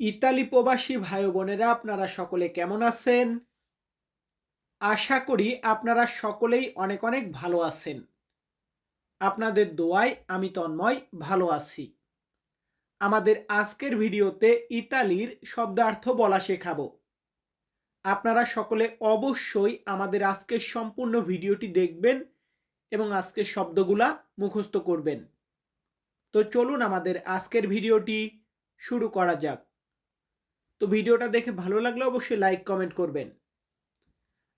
Italy প্রবাসী ভাই বোনেরা আপনারা সকলে কেমন আছেন? আশা করি আপনারা সকলেই অনেক অনেক ভালো আছেন। আপনাদের দোয়ায় আমি তন্ময় ভালো আছি। আমাদের আজকের ভিডিওতে ইতালির শব্দার্থ বলা শেখাবো। আপনারা সকলে অবশ্যই আমাদের আজকের সম্পূর্ণ ভিডিওটি দেখবেন এবং আজকের শব্দগুলা মুখস্থ করবেন। তো চলুন আমাদের আজকের ভিডিওটি শুরু করা যাক। তো ভিডিওটা দেখে ভালো লাগলে অবশ্যই লাইক কমেন্ট করবেন।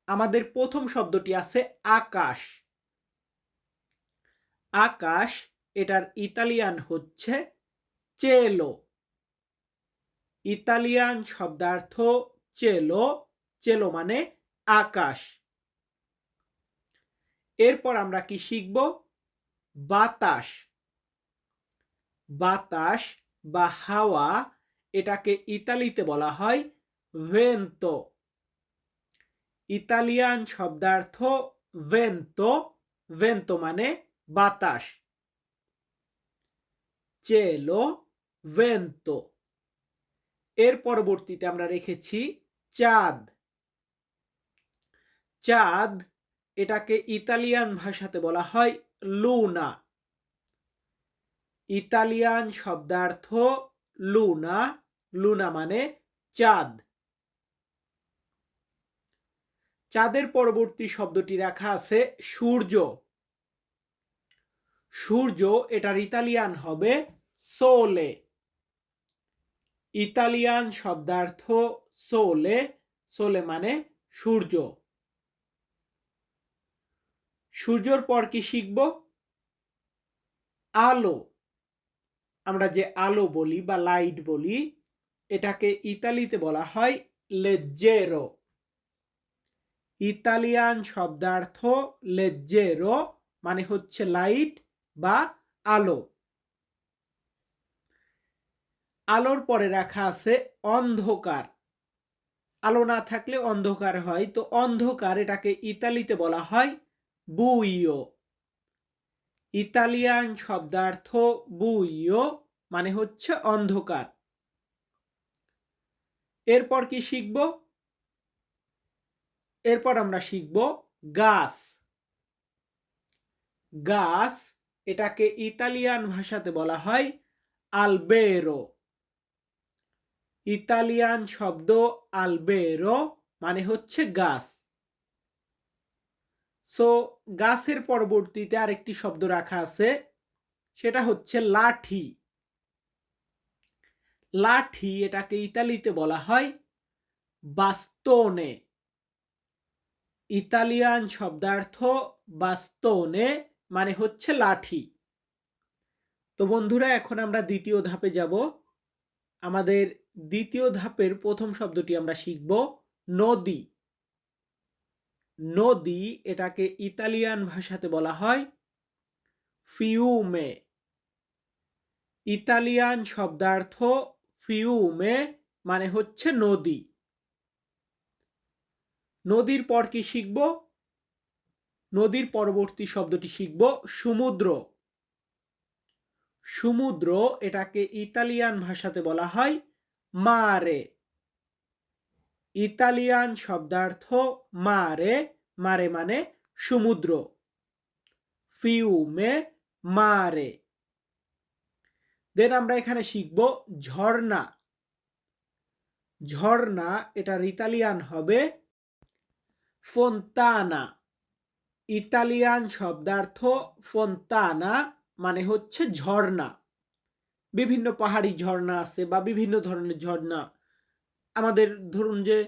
আমাদের প্রথম শব্দটি আছে আকাশ। আকাশ, এটার ইতালিয়ান হচ্ছে চেলো। ইতালিয়ান শব্দার্থ চেলো চেলো মানে আকাশ। এরপর আমরা কি শিখব? বাতাস। বাতাস বা হাওয়া এটাকে ইতালিতে বলা হয় ভেন্তো ইতালিয়ান শব্দার্থ ভেন্তো ভেন্তো মানে বাতাস। চেলো ভেন্তো এর পরবর্তীতে আমরা রেখেছি চাঁদ। চাঁদ এটাকে ইতালিয়ান ভাষাতে বলা হয় লুনা ইতালিয়ান শব্দার্থ লুনা লুনা মানে চাঁদ। চাঁদের পরবর্তী শব্দটি রাখা আছে সূর্য। সূর্য এটার ইতালিয়ান হবে সোলে ইতালিয়ান শব্দার্থ সোলে সোলে মানে সূর্য। সূর্যর পর কি শিখব? আলো। আমরা যে আলো বলি বা লাইট বলি এটাকে ইতালিতে বলা হয় লেজ্জেরো ইতালিয়ান শব্দার্থ লেজ্জেরো মানে হচ্ছে লাইট বা আলো। আলোর পরে রাখা আছে অন্ধকার। আলো না থাকলে অন্ধকার হয়, তো অন্ধকার এটাকে ইতালিতে বলা হয় বুইও ইতালিয়ান শব্দার্থ বুইও মানে হচ্ছে অন্ধকার। এরপর কি শিখব? এরপর আমরা শিখব গাছ। গাছ এটাকে ইতালিয়ান ভাষাতে বলা হয় আলবেরো। ইতালিয়ান শব্দ আলবেরো মানে হচ্ছে গাছ। সো, গাছের পরবর্তীতে আরেকটি শব্দ রাখা আছে, সেটা হচ্ছে লাঠি। লাঠি, এটাকে ইতালিতে বলা হয় বাস্তনে। ইতালিয়ান শব্দার্থ বাস্তনে মানে হচ্ছে লাঠি। তো বন্ধুরা, এখন আমরা দ্বিতীয় ধাপে যাব। আমাদের দ্বিতীয় ধাপের প্রথম শব্দটি আমরা শিখব নদী। নদী, এটাকে ইতালিয়ান ভাষাতে বলা হয় ফিউমে। ইতালিয়ান শব্দার্থ ফিউমে মানে হচ্ছে নদী। নদীর পর কি শিখব? নদীর পরবর্তী শব্দটি শিখব সমুদ্র। সমুদ্র এটাকে ইতালিয়ান ভাষাতে বলা হয় মারে। ইতালিয়ান শব্দার্থ মারে মারে মানে সমুদ্র। ফিউমে মারে। দেন আমরা এখানে শিখব ঝর্ণা। ঝর্ণা এটার ইতালিয়ান হবে ফন্তানা। ইতালিয়ান শব্দার্থ ফন্তানা মানে হচ্ছে ঝর্ণা। বিভিন্ন পাহাড়ি ঝর্ণা আছে বা বিভিন্ন ধরনের ঝর্ণা। আমাদের ধরুন যে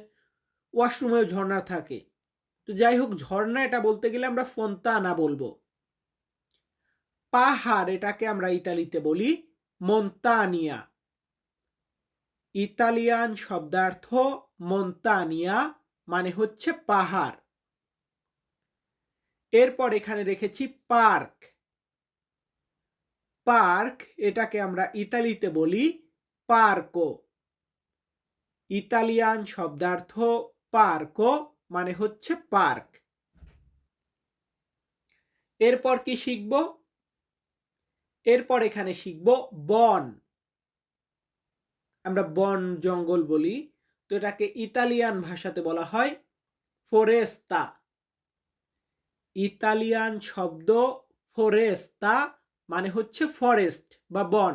ওয়াশরুমেও ঝর্ণা থাকে। তো যাই হোক, ঝর্ণা এটা বলতে গেলে আমরা ফন্তানা বলব। পাহাড় এটাকে আমরা ইতালিতে বলি মন্তানিয়া ইতালিয়ান শব্দার্থ মন্তানিয়া মানে হচ্ছে পাহাড়। এরপর এখানে রেখেছি পার্ক। পার্ক এটাকে আমরা ইতালিতে বলি পার্কো। ইতালিয়ান শব্দার্থ পার্কো মানে হচ্ছে পার্ক। এরপর কি শিখব? এরপর এখানে শিখব বন। আমরা বন জঙ্গল বলি, তো এটাকে ইতালিয়ান ভাষাতে বলা হয় ফোরেস্তা। ইতালিয়ান শব্দ ফোরেস্তা মানে হচ্ছে ফরেস্ট বা বন।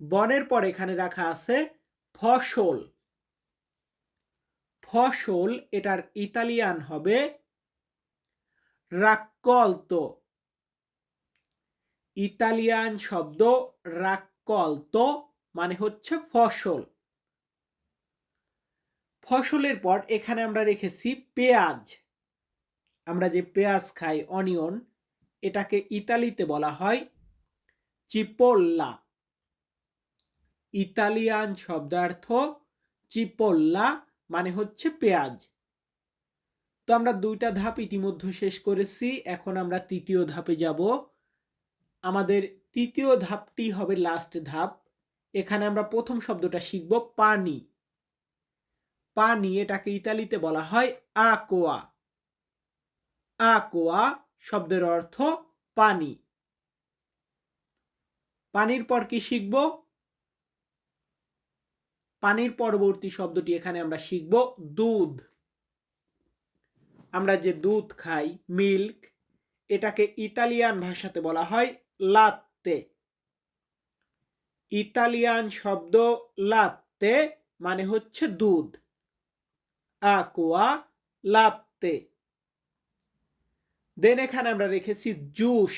বনের পর এখানে রাখা আছে ফসল। ফসল এটার ইতালিয়ান হবে রাক্কলতো। ইতালিয়ান শব্দ রাক্কলতো মানে হচ্ছে ফসল। ফসলের পর এখানে আমরা রেখেছি পেঁয়াজ। আমরা যে পেঁয়াজ খাই, অনিয়ন, এটাকে ইতালিতে বলা হয় চিপোল্লা। ইতালিয়ান শব্দার্থ চিপোল্লা মানে হচ্ছে পেঁয়াজ। তো আমরা দুইটা ধাপ ইতিমধ্যে শেষ করেছি, এখন আমরা তৃতীয় ধাপে যাব। আমাদের তৃতীয় ধাপটি হবে লাস্ট ধাপ। এখানে আমরা প্রথম শব্দটা শিখব পানি। পানি এটাকে ইতালিতে বলা হয় আকোয়া আকোয়া শব্দের অর্থ পানি। পানির পর কি শিখব? পানির পরবর্তী শব্দটি এখানে আমরা শিখব দুধ। আমরা যে দুধ খাই মিল্ক এটাকে ইতালিয়ান ভাষাতে বলা হয় লাত্তে। ইতালিয়ান শব্দ লাত্তে মানে হচ্ছে দুধ। আকোয়া লাত্তে। দেন এখানে আমরা রেখেছি জুস।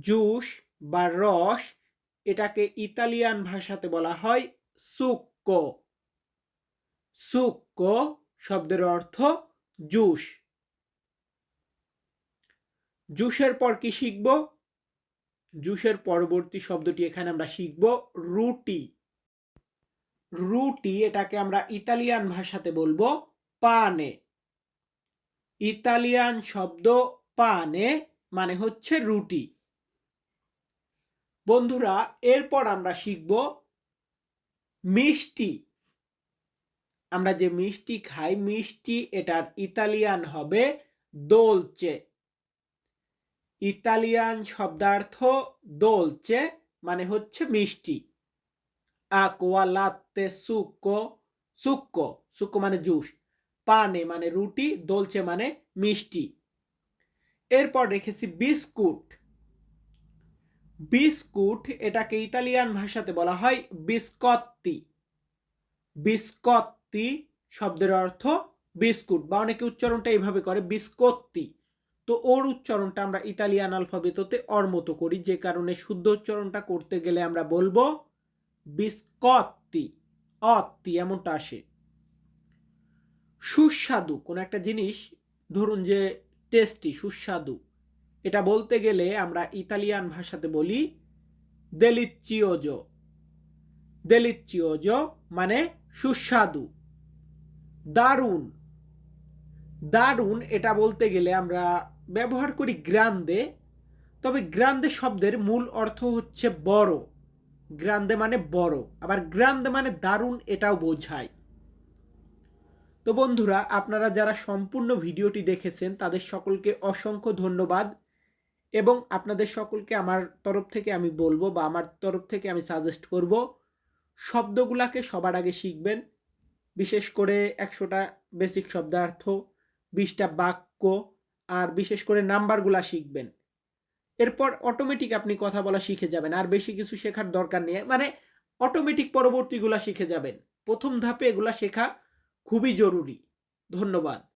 জুস বা রস, এটাকে ইতালিয়ান ভাষাতে বলা হয় সুক্কো। সুক্কো শব্দের অর্থ জুস। জুসের পর কি শিখব? জুসের পরবর্তী শব্দটি এখানে আমরা শিখব রুটি। রুটি এটাকে আমরা ইতালিয়ান ভাষাতে বলব পানে। ইতালিয়ান শব্দ পানে মানে হচ্ছে রুটি। বন্ধুরা, এরপর আমরা শিখব মিষ্টি। আমরা যে মিষ্টি খাই, মিষ্টি এটার ইতালিয়ান হবে দোলচে। ইতালিয়ান শব্দার্থ দোলচে মানে হচ্ছে মিষ্টি। আকোয়া লাত্তে সুক্কো সুক্কো সুক্কো মানে জুস পানে মানে রুটি দোলচে মানে মিষ্টি। এরপর রেখেছি বিস্কুট বিস্কুট এটাকে ইতালিয়ান ভাষাতে বলা হয় বিস্কত্তি বিস্কত্তি শব্দের অর্থ বিস্কুট বা অনেকে উচ্চারণটা এইভাবে করে বিস্কত্তি তো ওর উচ্চারণটা আমরা ইতালিয়ান আলফাবেততে অর মতো করি, যে কারণে শুদ্ধ উচ্চারণটা করতে গেলে আমরা বলব বিস্কত্তি অত্তি এমনটা আসে। সুস্বাদু, কোনো একটা জিনিস, ধরুন যে টেস্টি সুস্বাদু, এটা বলতে গেলে আমরা ইতালিয়ান ভাষাতে বলি দেলিচিওজো দেলিচিওজো মানে সুস্বাদু, দারুণ দারুণ এটা বলতে গেলে আমরা ব্যবহার করি গ্রান্দে, তবে গ্রান্দে শব্দের মূল অর্থ হচ্ছে বড়। গ্রান্দে মানে বড়, আবার গ্রান্দে মানে দারুণ এটাও বোঝায়। তো বন্ধুরা, আপনারা যারা সম্পূর্ণ ভিডিওটি দেখেছেন, তাদের সকলকে অসংখ্য ধন্যবাদ। এবং আপনাদের সকলকে আমার তরফ থেকে আমি বলব, বা আমার তরফ থেকে আমি সাজেস্ট করব, শব্দগুলাকে সবার আগে শিখবেন। বিশেষ করে একশোটা বেসিক শব্দার্থ, বিশটা বাক্য আর বিশেষ করে নাম্বারগুলা শিখবেন। এরপর অটোমেটিক আপনি কথা বলা শিখে যাবেন, আর বেশি কিছু শেখার দরকার নেই। মানে অটোমেটিক পরবর্তীগুলা শিখে যাবেন। প্রথম ধাপে এগুলা শেখা খুবই জরুরি। ধন্যবাদ।